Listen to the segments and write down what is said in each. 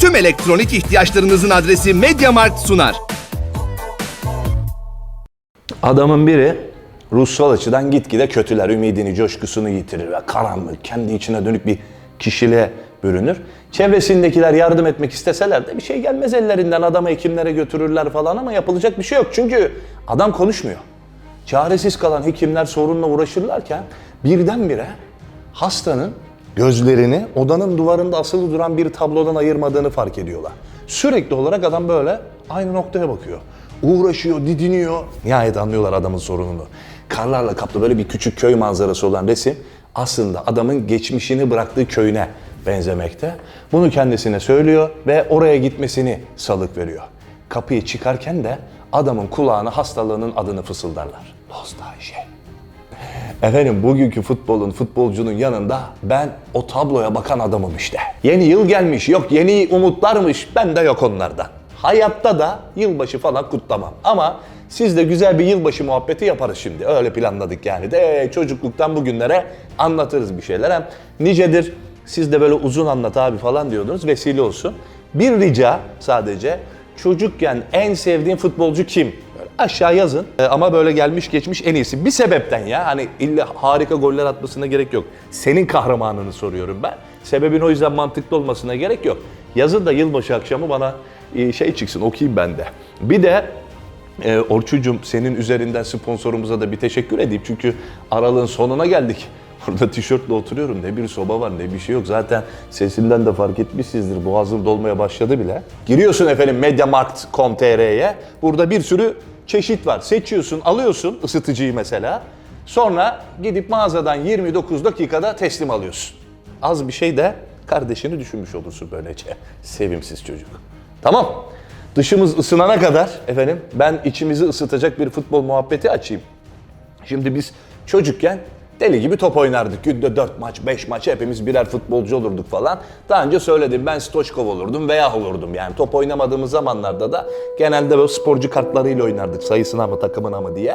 Tüm elektronik ihtiyaçlarınızın adresi MediaMarkt sunar. Adamın biri ruhsal açıdan gitgide kötüler, ümidini, coşkusunu yitirir ve karanlık, kendi içine dönük bir kişiliğe bürünür. Çevresindekiler yardım etmek isteseler de bir şey gelmez ellerinden. Adamı hekimlere götürürler falan ama yapılacak bir şey yok. Çünkü adam konuşmuyor. Çaresiz kalan hekimler sorunla uğraşırlarken birdenbire hastanın gözlerini odanın duvarında asılı duran bir tablodan ayırmadığını fark ediyorlar. Sürekli olarak adam böyle aynı noktaya bakıyor. Uğraşıyor, didiniyor. Nihayet anlıyorlar adamın sorununu. Karlarla kaplı böyle bir küçük köy manzarası olan resim aslında adamın geçmişini bıraktığı köyüne benzemekte. Bunu kendisine söylüyor ve oraya gitmesini salık veriyor. Kapıyı çıkarken de adamın kulağına hastalığının adını fısıldarlar. Nostalji. Efendim bugünkü futbolun, futbolcunun yanında ben o tabloya bakan adamım işte. Yeni yıl gelmiş, yok yeni umutlarmış, ben de yok onlardan. Hayatta da yılbaşı falan kutlamam. Ama siz de güzel bir yılbaşı muhabbeti yaparız şimdi. Öyle planladık yani. De çocukluktan bugünlere anlatırız bir şeyler. Hem nicedir siz de böyle uzun anlat abi falan diyordunuz. Vesile olsun. Bir rica sadece. Çocukken en sevdiğin futbolcu kim? Aşağı yazın. Ee, ama böyle gelmiş geçmiş en iyisi. Bir sebepten ya. Hani illa harika goller atmasına gerek yok. Senin kahramanını soruyorum ben. Sebebin o yüzden mantıklı olmasına gerek yok. Yazın da yılbaşı akşamı bana e, şey çıksın okuyayım ben de. Bir de e, Orçucuğum senin üzerinden sponsorumuza da bir teşekkür edeyim. Çünkü aralığın sonuna geldik. Burada tişörtle oturuyorum. Ne bir soba var ne bir şey yok. Zaten sesimden de fark etmişsinizdir. Boğazım dolmaya başladı bile. Giriyorsun efendim mediamarkt.com.tr'ye. Burada bir sürü çeşit var. Seçiyorsun, alıyorsun ısıtıcıyı mesela. Sonra gidip mağazadan 29 dakikada teslim alıyorsun. Az bir şey de kardeşini düşünmüş olursun böylece. Sevimsiz çocuk. Tamam. Dışımız ısınana kadar efendim ben içimizi ısıtacak bir futbol muhabbeti açayım. Şimdi biz çocukken deli gibi top oynardık. Günde 4 maç, 5 maç hepimiz birer futbolcu olurduk falan. Daha önce söyledim ben Stoçkov olurdum veya olurdum. Yani top oynamadığımız zamanlarda da genelde böyle sporcu kartlarıyla oynardık sayısına mı takımına mı diye.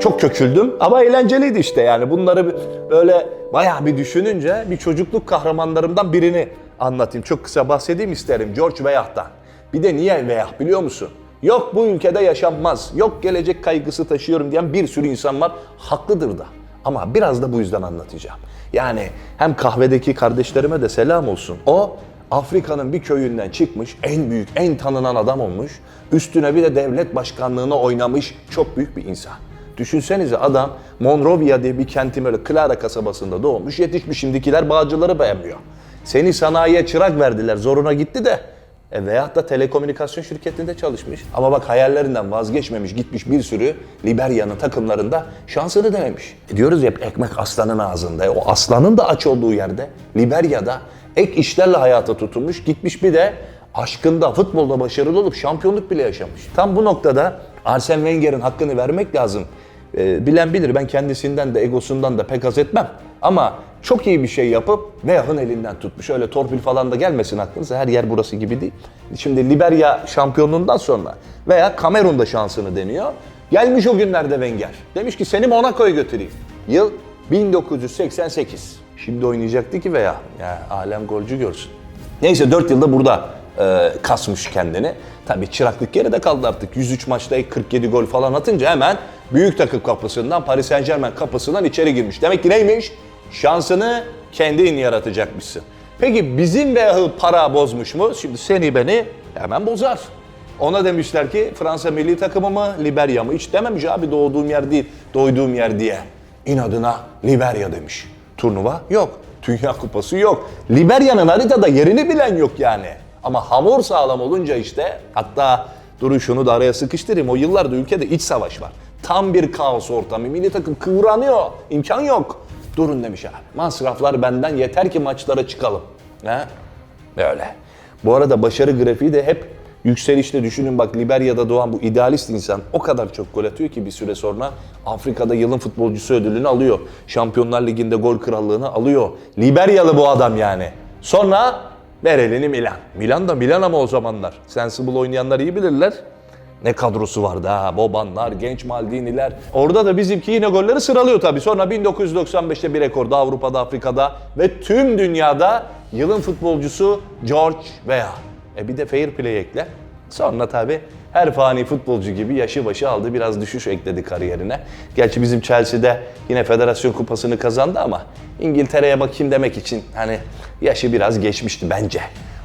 Çok köküldüm ama eğlenceliydi işte yani. Bunları böyle bayağı bir düşününce bir çocukluk kahramanlarımdan birini anlatayım. Çok kısa bahsedeyim isterim George Weah'tan. Bir de niye Weah biliyor musun? Yok bu ülkede yaşanmaz, yok gelecek kaygısı taşıyorum diyen bir sürü insan var. Haklıdır da. Ama biraz da bu yüzden anlatacağım. Yani hem kahvedeki kardeşlerime de selam olsun. O Afrika'nın bir köyünden çıkmış, en büyük, en tanınan adam olmuş. Üstüne bir de devlet başkanlığına oynamış çok büyük bir insan. Düşünsenize adam Monrovia diye bir kentin böyle Clara kasabasında doğmuş, yetişmiş şimdikiler bağcıları beğenmiyor. Seni sanayiye çırak verdiler, zoruna gitti de e veyahut da telekomünikasyon şirketinde çalışmış. Ama bak hayallerinden vazgeçmemiş, gitmiş bir sürü Liberya'nın takımlarında şansını denemiş. E diyoruz hep ekmek aslanın ağzında. E o aslanın da aç olduğu yerde Liberya'da ek işlerle hayata tutunmuş. Gitmiş bir de aşkında, futbolda başarılı olup şampiyonluk bile yaşamış. Tam bu noktada Arsene Wenger'in hakkını vermek lazım. E, bilen bilir ben kendisinden de egosundan da pek haz etmem. Ama çok iyi bir şey yapıp Veyah'ın elinden tutmuş. Öyle torpil falan da gelmesin aklınıza. Her yer burası gibi değil. Şimdi Liberya şampiyonluğundan sonra veya Kamerun'da şansını deniyor. Gelmiş o günlerde Wenger. Demiş ki seni Monaco'ya götüreyim. Yıl 1988. Şimdi oynayacaktı ki veya ya alem golcü görsün. Neyse 4 yılda burada e, kasmış kendini. Tabii çıraklık geride kaldı artık. 103 maçta 47 gol falan atınca hemen büyük takım kapısından Paris Saint Germain kapısından içeri girmiş. Demek ki neymiş? Şansını kendin yaratacakmışsın. Peki bizim ve para bozmuş mu? Şimdi seni beni hemen bozar. Ona demişler ki Fransa milli takımı mı, Liberya mı? Hiç dememiş abi doğduğum yer değil, doyduğum yer diye. İnadına Liberya demiş. Turnuva yok. Dünya Kupası yok. Liberya'nın haritada yerini bilen yok yani. Ama hamur sağlam olunca işte hatta durun şunu da araya sıkıştırayım. O yıllarda ülkede iç savaş var. Tam bir kaos ortamı. Milli takım kıvranıyor. İmkan yok. Durun demiş abi. Masraflar benden yeter ki maçlara çıkalım. He? Böyle. Bu arada başarı grafiği de hep yükselişte düşünün bak Liberya'da doğan bu idealist insan o kadar çok gol atıyor ki bir süre sonra Afrika'da yılın futbolcusu ödülünü alıyor. Şampiyonlar Ligi'nde gol krallığını alıyor. Liberyalı bu adam yani. Sonra ver elini Milan. Milan da Milan ama o zamanlar. Sensible oynayanlar iyi bilirler. Ne kadrosu vardı ha. Bobanlar, genç Maldiniler. Orada da bizimki yine golleri sıralıyor tabii. Sonra 1995'te bir rekorda Avrupa'da, Afrika'da ve tüm dünyada yılın futbolcusu George Weah. E bir de fair play ekle. Sonra tabii her fani futbolcu gibi yaşı başı aldı. Biraz düşüş ekledi kariyerine. Gerçi bizim Chelsea'de yine federasyon kupasını kazandı ama İngiltere'ye bakayım demek için hani yaşı biraz geçmişti bence.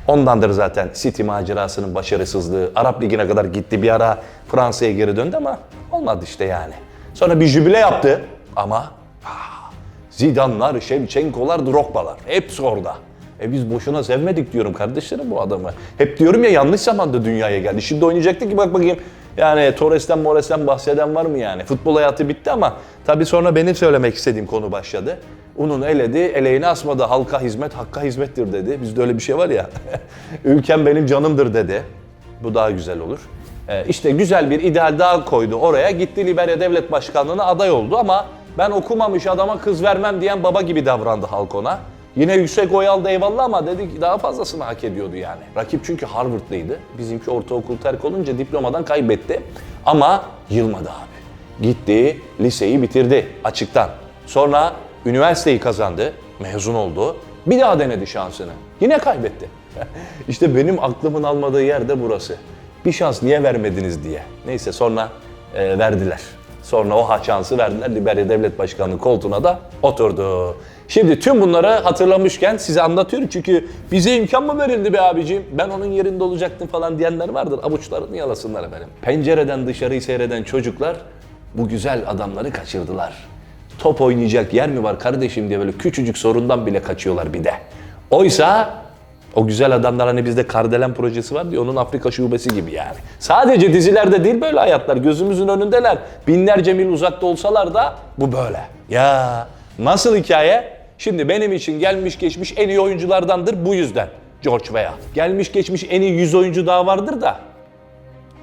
Ondandır zaten City macerasının başarısızlığı. Arap Ligi'ne kadar gitti bir ara Fransa'ya geri döndü ama olmadı işte yani. Sonra bir jübile yaptı ama ah, Zidane'lar, Şevçenko'lar, Drogba'lar hepsi orada. E biz boşuna sevmedik diyorum kardeşlerim bu adamı. Hep diyorum ya yanlış zamanda dünyaya geldi. Şimdi oynayacaktı ki bak bakayım yani Torres'ten Mores'ten bahseden var mı yani? Futbol hayatı bitti ama tabii sonra benim söylemek istediğim konu başladı. Unun eledi, eleğini asmadı. Halka hizmet, hakka hizmettir dedi. Bizde öyle bir şey var ya. Ülkem benim canımdır dedi. Bu daha güzel olur. Ee, işte güzel bir ideal daha koydu oraya. Gitti Liberya Devlet Başkanlığı'na aday oldu ama ben okumamış adama kız vermem diyen baba gibi davrandı halk ona. Yine yüksek oy aldı eyvallah ama dedi ki daha fazlasını hak ediyordu yani. Rakip çünkü Harvard'lıydı. Bizimki ortaokul terk olunca diplomadan kaybetti. Ama yılmadı abi. Gitti, liseyi bitirdi açıktan. Sonra üniversiteyi kazandı, mezun oldu. Bir daha denedi şansını. Yine kaybetti. işte benim aklımın almadığı yer de burası. Bir şans niye vermediniz diye. Neyse sonra e, verdiler. Sonra o şansı verdiler. Liberya Devlet Başkanlığı koltuğuna da oturdu. Şimdi tüm bunları hatırlamışken size anlatıyorum çünkü bize imkan mı verildi be abicim? Ben onun yerinde olacaktım falan diyenler vardır. Avuçlarını yalasınlar efendim. Pencereden dışarıyı seyreden çocuklar bu güzel adamları kaçırdılar. Top oynayacak yer mi var kardeşim diye böyle küçücük sorundan bile kaçıyorlar bir de. Oysa o güzel adamlar hani bizde Kardelen projesi var diye onun Afrika şubesi gibi yani. Sadece dizilerde değil böyle hayatlar gözümüzün önündeler. Binlerce mil uzakta olsalar da bu böyle. Ya nasıl hikaye? Şimdi benim için gelmiş geçmiş en iyi oyunculardandır bu yüzden. George Weah. Gelmiş geçmiş en iyi 100 oyuncu daha vardır da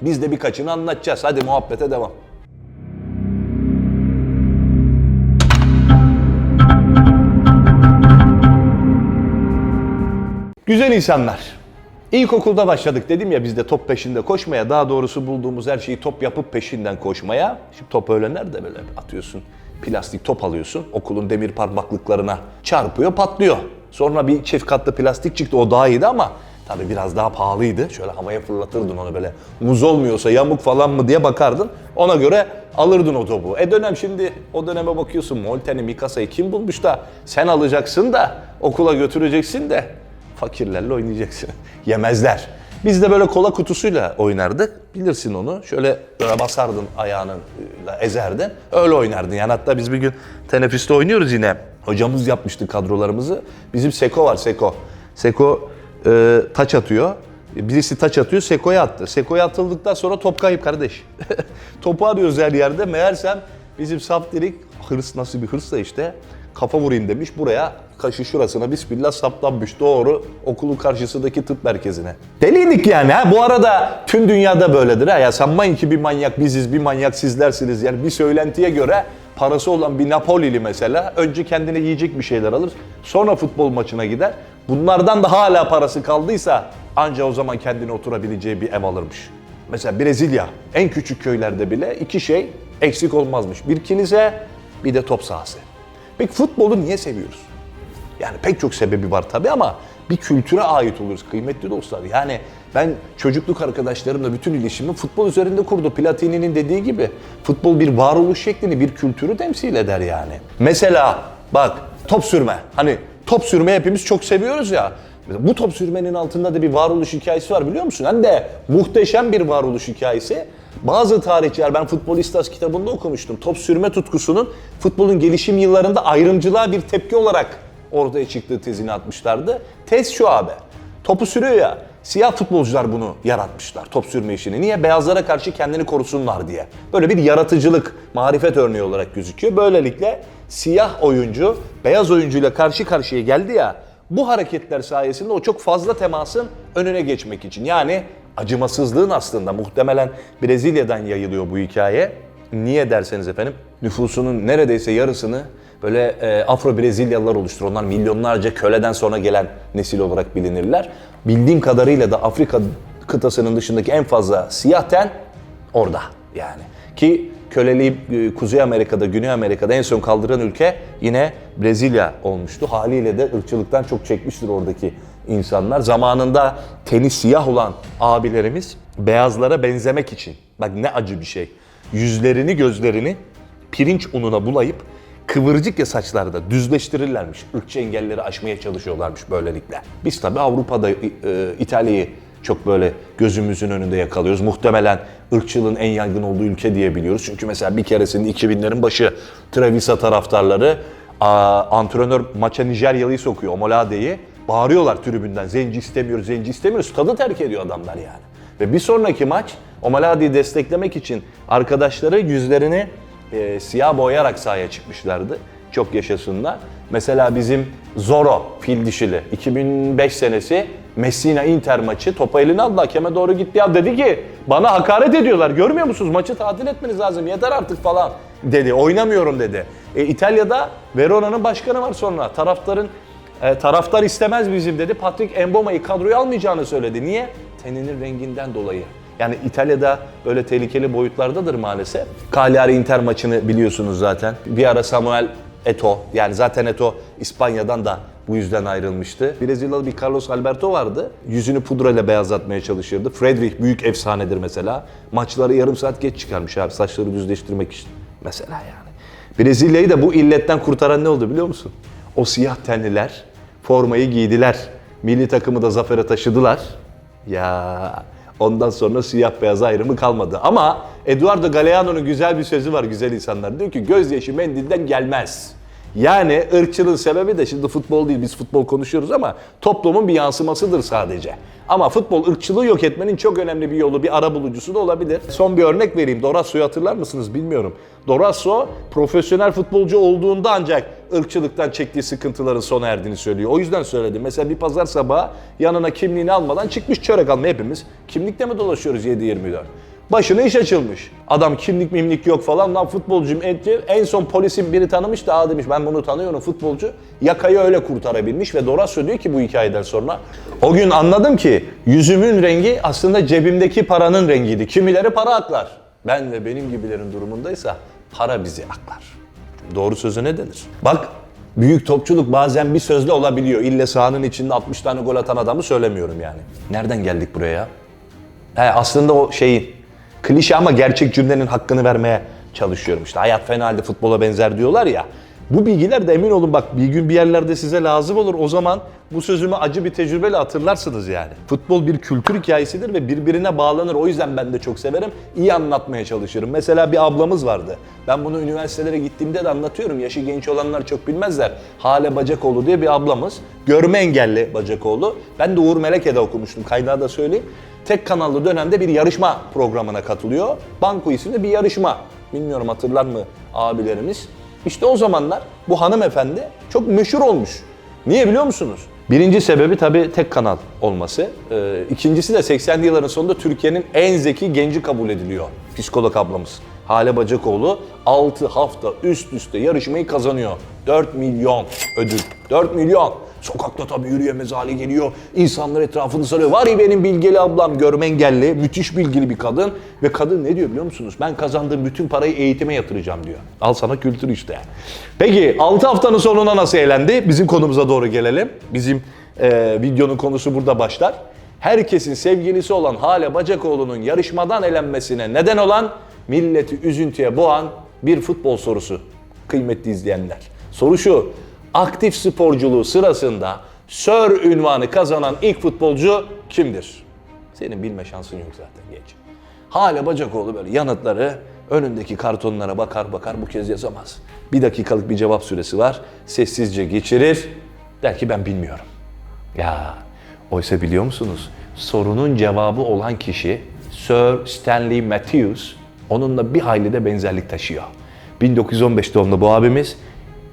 biz de birkaçını anlatacağız. Hadi muhabbete devam. Güzel insanlar. İlkokulda başladık dedim ya biz de top peşinde koşmaya. Daha doğrusu bulduğumuz her şeyi top yapıp peşinden koşmaya. Şimdi top öyle nerede böyle atıyorsun. Plastik top alıyorsun. Okulun demir parmaklıklarına çarpıyor patlıyor. Sonra bir çift katlı plastik çıktı o daha iyiydi ama tabii biraz daha pahalıydı. Şöyle havaya fırlatırdın onu böyle. Muz olmuyorsa yamuk falan mı diye bakardın. Ona göre alırdın o topu. E dönem şimdi o döneme bakıyorsun Molten'i, Mikasa'yı kim bulmuş da sen alacaksın da okula götüreceksin de fakirlerle oynayacaksın. Yemezler. Biz de böyle kola kutusuyla oynardık. Bilirsin onu. Şöyle böyle basardın ayağının ezerdin. Öyle oynardın. Yani hatta biz bir gün teneffüste oynuyoruz yine. Hocamız yapmıştı kadrolarımızı. Bizim Seko var Seko. Seko e, taç atıyor. Birisi taç atıyor, Seko'ya attı. Seko'ya atıldıktan sonra top kayıp kardeş. Topu arıyoruz her yerde. Meğersem bizim Saptirik hırs nasıl bir hırssa işte kafa vurayım demiş buraya kaşı şurasına bismillah saplanmış doğru okulun karşısındaki tıp merkezine. Deliydik yani ha bu arada tüm dünyada böyledir ha ya sanmayın ki bir manyak biziz bir manyak sizlersiniz yani bir söylentiye göre parası olan bir Napolili mesela önce kendine yiyecek bir şeyler alır sonra futbol maçına gider bunlardan da hala parası kaldıysa anca o zaman kendine oturabileceği bir ev alırmış. Mesela Brezilya en küçük köylerde bile iki şey eksik olmazmış. Bir kilise bir de top sahası. Peki futbolu niye seviyoruz? Yani pek çok sebebi var tabii ama bir kültüre ait oluruz kıymetli dostlar. Yani ben çocukluk arkadaşlarımla bütün ilişkimi futbol üzerinde kurdu. Platini'nin dediği gibi futbol bir varoluş şeklini, bir kültürü temsil eder yani. Mesela bak top sürme. Hani top sürme hepimiz çok seviyoruz ya. Bu top sürmenin altında da bir varoluş hikayesi var biliyor musun? Hem de muhteşem bir varoluş hikayesi. Bazı tarihçiler, ben Futbolistas kitabında okumuştum. Top sürme tutkusunun futbolun gelişim yıllarında ayrımcılığa bir tepki olarak ortaya çıktığı tezini atmışlardı. Tez şu abi. Topu sürüyor ya. Siyah futbolcular bunu yaratmışlar. Top sürme işini. Niye? Beyazlara karşı kendini korusunlar diye. Böyle bir yaratıcılık, marifet örneği olarak gözüküyor. Böylelikle siyah oyuncu beyaz oyuncuyla karşı karşıya geldi ya. Bu hareketler sayesinde o çok fazla temasın önüne geçmek için. Yani acımasızlığın aslında muhtemelen Brezilya'dan yayılıyor bu hikaye. Niye derseniz efendim nüfusunun neredeyse yarısını böyle e, Afro Brezilyalılar oluşturur. Onlar milyonlarca köleden sonra gelen nesil olarak bilinirler. Bildiğim kadarıyla da Afrika kıtasının dışındaki en fazla siyah ten orada yani. Ki köleliği e, Kuzey Amerika'da, Güney Amerika'da en son kaldıran ülke yine Brezilya olmuştu. Haliyle de ırkçılıktan çok çekmiştir oradaki insanlar. Zamanında teni siyah olan abilerimiz beyazlara benzemek için. Bak ne acı bir şey. Yüzlerini gözlerini pirinç ununa bulayıp kıvırcık ya saçlarda düzleştirirlermiş. Irkçı engelleri aşmaya çalışıyorlarmış böylelikle. Biz tabii Avrupa'da e, İtalya'yı çok böyle gözümüzün önünde yakalıyoruz. Muhtemelen ırkçılığın en yaygın olduğu ülke diye biliyoruz. Çünkü mesela bir keresinde 2000'lerin başı Travisa taraftarları antrenör maça Nijeryalı'yı sokuyor Omolade'yi. Bağırıyorlar tribünden zenci istemiyoruz, zenci istemiyoruz. Stadı terk ediyor adamlar yani. Ve bir sonraki maç Omolade'yi desteklemek için arkadaşları yüzlerini e, siyah boyayarak sahaya çıkmışlardı. Çok yaşasınlar. Mesela bizim Zoro fil dişili 2005 senesi Messina Inter maçı topu eline aldı hakeme doğru gitti ya dedi ki bana hakaret ediyorlar görmüyor musunuz maçı tatil etmeniz lazım yeter artık falan dedi oynamıyorum dedi. E, İtalya'da Verona'nın başkanı var sonra taraftarın e, taraftar istemez bizim dedi Patrick Emboma'yı kadroya almayacağını söyledi. Niye? Teninin renginden dolayı. Yani İtalya'da böyle tehlikeli boyutlardadır maalesef. Cagliari Inter maçını biliyorsunuz zaten. Bir ara Samuel Eto yani zaten Eto İspanya'dan da bu yüzden ayrılmıştı. Brezilyalı bir Carlos Alberto vardı. Yüzünü pudrayla beyazlatmaya çalışırdı. Friedrich büyük efsanedir mesela. Maçları yarım saat geç çıkarmış abi saçları düzleştirmek için. Mesela yani. Brezilya'yı da bu illetten kurtaran ne oldu biliyor musun? O siyah tenliler formayı giydiler. Milli takımı da zafere taşıdılar. Ya ondan sonra siyah beyaz ayrımı kalmadı. Ama Eduardo Galeano'nun güzel bir sözü var güzel insanlar. Diyor ki gözyaşı mendilden gelmez. Yani ırkçılığın sebebi de şimdi futbol değil biz futbol konuşuyoruz ama toplumun bir yansımasıdır sadece. Ama futbol ırkçılığı yok etmenin çok önemli bir yolu, bir ara bulucusu da olabilir. Son bir örnek vereyim. Dorasso'yu hatırlar mısınız bilmiyorum. Dorasso profesyonel futbolcu olduğunda ancak ırkçılıktan çektiği sıkıntıların sona erdiğini söylüyor. O yüzden söyledim. Mesela bir pazar sabahı yanına kimliğini almadan çıkmış çörek almaya hepimiz. Kimlikle mi dolaşıyoruz 7-24? Başına iş açılmış. Adam kimlik mimlik yok falan lan futbolcuyum etki. En son polisin biri tanımış da demiş ben bunu tanıyorum futbolcu. Yakayı öyle kurtarabilmiş ve Dorasso diyor ki bu hikayeden sonra. O gün anladım ki yüzümün rengi aslında cebimdeki paranın rengiydi. Kimileri para aklar. Ben ve benim gibilerin durumundaysa para bizi aklar. Doğru sözü ne denir? Bak büyük topçuluk bazen bir sözle olabiliyor. İlle sahanın içinde 60 tane gol atan adamı söylemiyorum yani. Nereden geldik buraya ya? He, aslında o şeyin klişe ama gerçek cümlenin hakkını vermeye çalışıyorum. İşte hayat fena halde futbola benzer diyorlar ya. Bu bilgiler de emin olun bak bir gün bir yerlerde size lazım olur. O zaman bu sözümü acı bir tecrübeyle hatırlarsınız yani. Futbol bir kültür hikayesidir ve birbirine bağlanır. O yüzden ben de çok severim. İyi anlatmaya çalışırım. Mesela bir ablamız vardı. Ben bunu üniversitelere gittiğimde de anlatıyorum. Yaşı genç olanlar çok bilmezler. Hale Bacakoğlu diye bir ablamız. Görme engelli Bacakoğlu. Ben de Uğur Meleke'de okumuştum. Kaynağı da söyleyeyim. Tek kanallı dönemde bir yarışma programına katılıyor. Banko isimli bir yarışma. Bilmiyorum hatırlar mı abilerimiz. İşte o zamanlar bu hanımefendi çok meşhur olmuş. Niye biliyor musunuz? Birinci sebebi tabii tek kanal olması. Ee, ikincisi de 80'li yılların sonunda Türkiye'nin en zeki genci kabul ediliyor. Psikolog ablamız. Hale Bacakoğlu 6 hafta üst üste yarışmayı kazanıyor. 4 milyon ödül. 4 milyon. Sokakta tabii yürüyemez hale geliyor. İnsanlar etrafını sarıyor. Var ya benim bilgili ablam görme engelli, müthiş bilgili bir kadın. Ve kadın ne diyor biliyor musunuz? Ben kazandığım bütün parayı eğitime yatıracağım diyor. Al sana kültür işte. Peki 6 haftanın sonuna nasıl eğlendi? Bizim konumuza doğru gelelim. Bizim e, videonun konusu burada başlar. Herkesin sevgilisi olan Hale Bacakoğlu'nun yarışmadan elenmesine neden olan milleti üzüntüye boğan bir futbol sorusu. Kıymetli izleyenler. Soru şu. Aktif sporculuğu sırasında Sir ünvanı kazanan ilk futbolcu kimdir? Senin bilme şansın yok zaten genç. Hale Bacakoğlu böyle yanıtları önündeki kartonlara bakar bakar bu kez yazamaz. Bir dakikalık bir cevap süresi var. Sessizce geçirir. Der ki ben bilmiyorum. Ya oysa biliyor musunuz? Sorunun cevabı olan kişi Sir Stanley Matthews onunla bir hayli de benzerlik taşıyor. 1915 doğumlu bu abimiz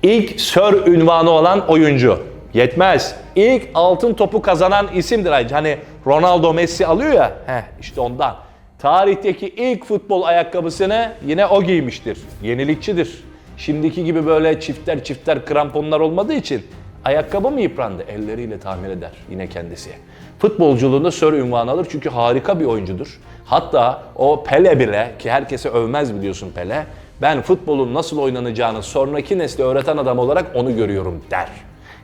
ilk Sir ünvanı olan oyuncu. Yetmez. İlk altın topu kazanan isimdir. Hani Ronaldo Messi alıyor ya. Heh, işte ondan. Tarihteki ilk futbol ayakkabısını yine o giymiştir. Yenilikçidir. Şimdiki gibi böyle çifter çifter kramponlar olmadığı için ayakkabı mı yıprandı? Elleriyle tamir eder yine kendisi. Futbolculuğunda Sir ünvanı alır çünkü harika bir oyuncudur. Hatta o Pele bile ki herkese övmez biliyorsun Pele. Ben futbolun nasıl oynanacağını sonraki nesle öğreten adam olarak onu görüyorum der.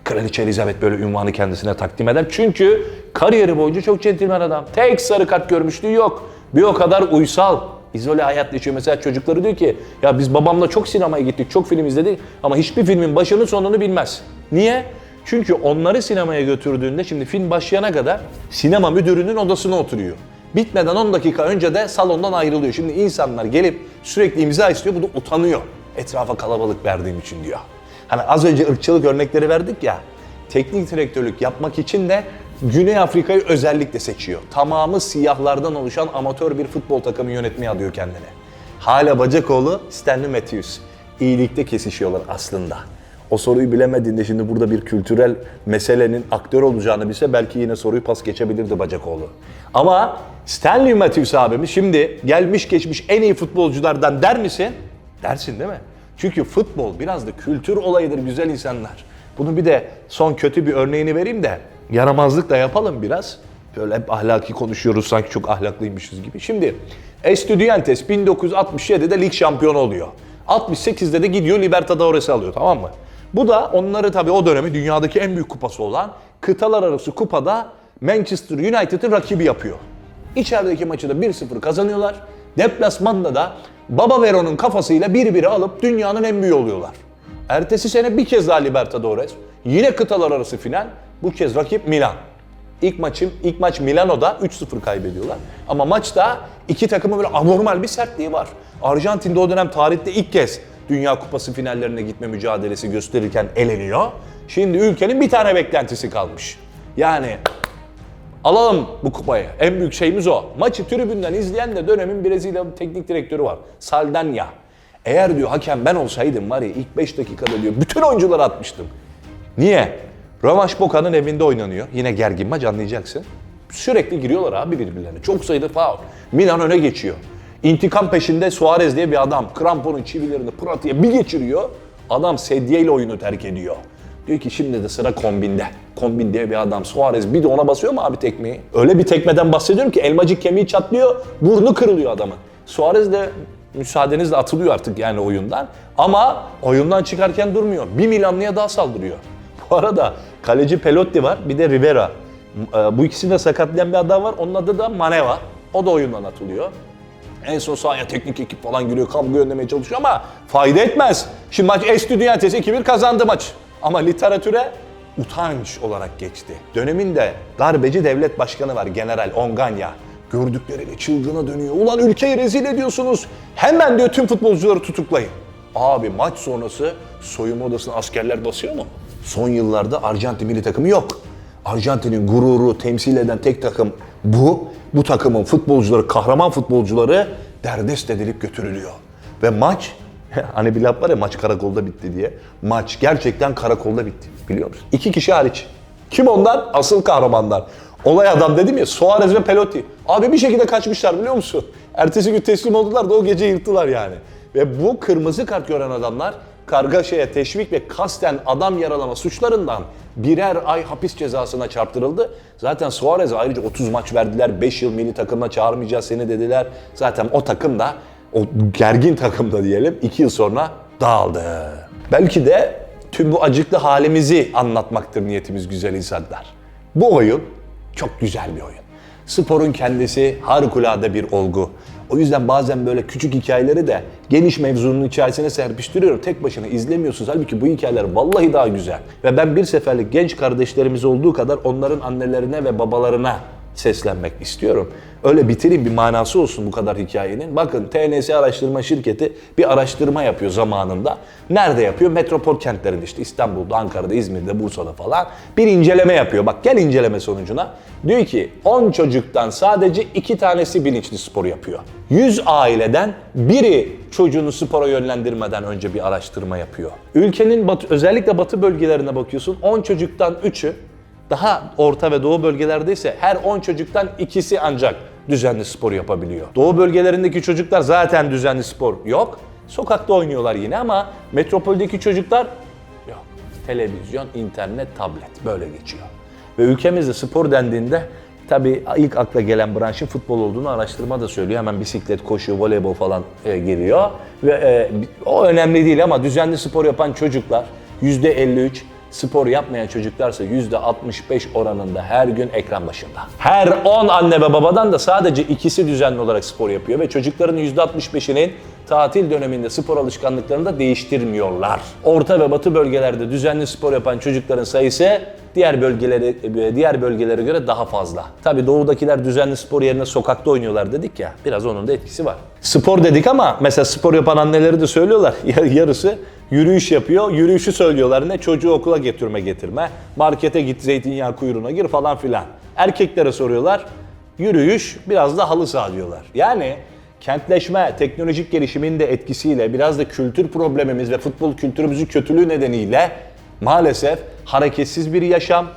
Kraliçe Elizabeth böyle ünvanı kendisine takdim eder. Çünkü kariyeri boyunca çok centilmen adam. Tek sarı kart görmüşlüğü yok. Bir o kadar uysal, izole hayat yaşıyor. Mesela çocukları diyor ki ya biz babamla çok sinemaya gittik, çok film izledik ama hiçbir filmin başını sonunu bilmez. Niye? Çünkü onları sinemaya götürdüğünde şimdi film başlayana kadar sinema müdürünün odasına oturuyor. Bitmeden 10 dakika önce de salondan ayrılıyor. Şimdi insanlar gelip sürekli imza istiyor. Bu da utanıyor. Etrafa kalabalık verdiğim için diyor. Hani az önce ırkçılık örnekleri verdik ya. Teknik direktörlük yapmak için de Güney Afrika'yı özellikle seçiyor. Tamamı siyahlardan oluşan amatör bir futbol takımı yönetmeye adıyor kendini. Hala Bacakoğlu, Stanley Matthews. İyilikte kesişiyorlar aslında. O soruyu bilemediğinde şimdi burada bir kültürel meselenin aktör olacağını bilse belki yine soruyu pas geçebilirdi Bacakoğlu. Ama Stanley Matthews abimiz şimdi gelmiş geçmiş en iyi futbolculardan der misin? Dersin değil mi? Çünkü futbol biraz da kültür olayıdır güzel insanlar. Bunun bir de son kötü bir örneğini vereyim de yaramazlık da yapalım biraz. Böyle hep ahlaki konuşuyoruz sanki çok ahlaklıymışız gibi. Şimdi Estudiantes 1967'de lig şampiyonu oluyor. 68'de de gidiyor Libertadores'i alıyor tamam mı? Bu da onları tabii o dönemi dünyadaki en büyük kupası olan kıtalar arası kupada Manchester United'ın rakibi yapıyor. İçerideki maçı da 1-0 kazanıyorlar. Deplasmanda da Baba Vero'nun kafasıyla 1-1'i alıp dünyanın en büyüğü oluyorlar. Ertesi sene bir kez daha Libertadores. Yine kıtalar arası final. Bu kez rakip Milan. İlk maçım, ilk maç Milano'da 3-0 kaybediyorlar. Ama maçta iki takımın böyle anormal bir sertliği var. Arjantin'de o dönem tarihte ilk kez Dünya Kupası finallerine gitme mücadelesi gösterirken eleniyor. Şimdi ülkenin bir tane beklentisi kalmış. Yani alalım bu kupayı. En büyük şeyimiz o. Maçı tribünden izleyen de dönemin Brezilya teknik direktörü var. Saldanya. Eğer diyor hakem ben olsaydım var ya ilk 5 dakikada diyor bütün oyuncuları atmıştım. Niye? Rövanş Boca'nın evinde oynanıyor. Yine gergin maç anlayacaksın. Sürekli giriyorlar abi birbirlerine. Çok sayıda faul. Milan öne geçiyor. İntikam peşinde Suarez diye bir adam kramponun çivilerini pratiğe bir geçiriyor. Adam sedyeyle oyunu terk ediyor. Diyor ki şimdi de sıra kombinde. Kombin diye bir adam Suarez bir de ona basıyor mu abi tekmeyi? Öyle bir tekmeden bahsediyorum ki elmacık kemiği çatlıyor, burnu kırılıyor adamın. Suarez de müsaadenizle atılıyor artık yani oyundan. Ama oyundan çıkarken durmuyor. Bir Milanlı'ya daha saldırıyor. Bu arada kaleci Pelotti var bir de Rivera. E, Bu ikisini de sakatlayan bir adam var. Onun adı da Maneva. O da oyundan atılıyor. En son sahaya teknik ekip falan giriyor, kavga önlemeye çalışıyor ama fayda etmez. Şimdi maç Estudiantes 2-1 kazandı maç. Ama literatüre utanç olarak geçti. Döneminde darbeci devlet başkanı var General Onganya. Gördükleriyle çılgına dönüyor. Ulan ülkeyi rezil ediyorsunuz. Hemen diyor tüm futbolcuları tutuklayın. Abi maç sonrası soyunma odasına askerler basıyor mu? Son yıllarda Arjantin milli takımı yok. Arjantin'in gururu temsil eden tek takım bu. Bu takımın futbolcuları, kahraman futbolcuları derdest edilip götürülüyor. Ve maç, hani bir laf var ya maç karakolda bitti diye. Maç gerçekten karakolda bitti biliyor musun? İki kişi hariç. Kim onlar? Asıl kahramanlar. Olay adam dedim ya Suarez ve Pelotti. Abi bir şekilde kaçmışlar biliyor musun? Ertesi gün teslim oldular da o gece yırttılar yani. Ve bu kırmızı kart gören adamlar kargaşaya teşvik ve kasten adam yaralama suçlarından birer ay hapis cezasına çarptırıldı. Zaten Suarez'e ayrıca 30 maç verdiler. 5 yıl milli takımına çağırmayacağız seni dediler. Zaten o takım da o gergin takımda diyelim 2 yıl sonra dağıldı. Belki de tüm bu acıklı halimizi anlatmaktır niyetimiz güzel insanlar. Bu oyun çok güzel bir oyun. Sporun kendisi harikulade bir olgu. O yüzden bazen böyle küçük hikayeleri de geniş mevzunun içerisine serpiştiriyorum. Tek başına izlemiyorsunuz. Halbuki bu hikayeler vallahi daha güzel. Ve ben bir seferlik genç kardeşlerimiz olduğu kadar onların annelerine ve babalarına seslenmek istiyorum. Öyle bitireyim bir manası olsun bu kadar hikayenin. Bakın TNS Araştırma Şirketi bir araştırma yapıyor zamanında. Nerede yapıyor? Metropol kentlerinde işte İstanbul'da, Ankara'da, İzmir'de, Bursa'da falan. Bir inceleme yapıyor. Bak gel inceleme sonucuna. Diyor ki 10 çocuktan sadece 2 tanesi bilinçli spor yapıyor. 100 aileden biri çocuğunu spora yönlendirmeden önce bir araştırma yapıyor. Ülkenin batı, özellikle batı bölgelerine bakıyorsun 10 çocuktan 3'ü daha orta ve doğu bölgelerde ise her 10 çocuktan ikisi ancak düzenli spor yapabiliyor. Doğu bölgelerindeki çocuklar zaten düzenli spor yok. Sokakta oynuyorlar yine ama metropoldeki çocuklar yok. Televizyon, internet, tablet böyle geçiyor. Ve ülkemizde spor dendiğinde tabii ilk akla gelen branşın futbol olduğunu araştırma da söylüyor. Hemen bisiklet, koşu, voleybol falan e, giriyor. Ve e, o önemli değil ama düzenli spor yapan çocuklar %53 spor yapmayan çocuklarsa %65 oranında her gün ekran başında. Her 10 anne ve babadan da sadece ikisi düzenli olarak spor yapıyor ve çocukların %65'inin tatil döneminde spor alışkanlıklarını da değiştirmiyorlar. Orta ve batı bölgelerde düzenli spor yapan çocukların sayısı diğer bölgelere diğer bölgelere göre daha fazla. Tabii doğudakiler düzenli spor yerine sokakta oynuyorlar dedik ya. Biraz onun da etkisi var. Spor dedik ama mesela spor yapan anneleri de söylüyorlar. Yar- Yarısı yürüyüş yapıyor. Yürüyüşü söylüyorlar ne? Çocuğu okula getirme getirme. Markete git zeytinyağı kuyruğuna gir falan filan. Erkeklere soruyorlar. Yürüyüş biraz da halı saha diyorlar. Yani kentleşme, teknolojik gelişimin de etkisiyle biraz da kültür problemimiz ve futbol kültürümüzün kötülüğü nedeniyle maalesef hareketsiz bir yaşam,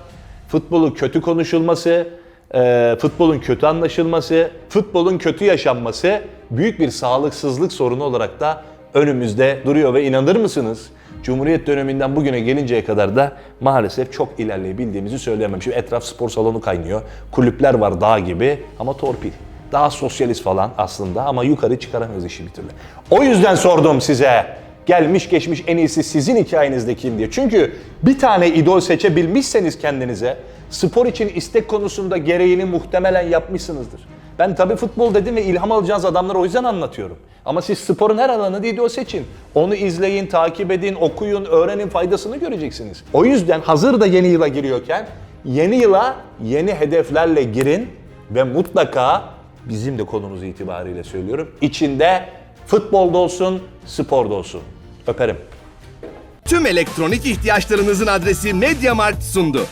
futbolun kötü konuşulması, e, futbolun kötü anlaşılması, futbolun kötü yaşanması büyük bir sağlıksızlık sorunu olarak da önümüzde duruyor ve inanır mısınız? Cumhuriyet döneminden bugüne gelinceye kadar da maalesef çok ilerleyebildiğimizi söyleyemem. Şimdi etraf spor salonu kaynıyor. Kulüpler var dağ gibi ama torpil. Daha sosyalist falan aslında ama yukarı çıkaramıyoruz işi bir türlü. O yüzden sordum size. Gelmiş geçmiş en iyisi sizin hikayenizde kim diye. Çünkü bir tane idol seçebilmişseniz kendinize spor için istek konusunda gereğini muhtemelen yapmışsınızdır. Ben tabii futbol dedim ve ilham alacağınız adamları o yüzden anlatıyorum. Ama siz sporun her alanını idol seçin. Onu izleyin, takip edin, okuyun, öğrenin faydasını göreceksiniz. O yüzden hazır da yeni yıla giriyorken yeni yıla yeni hedeflerle girin ve mutlaka bizim de konumuz itibariyle söylüyorum. içinde futbolda olsun, sporda olsun. Öperim. Tüm elektronik ihtiyaçlarınızın adresi MediaMarkt sundu.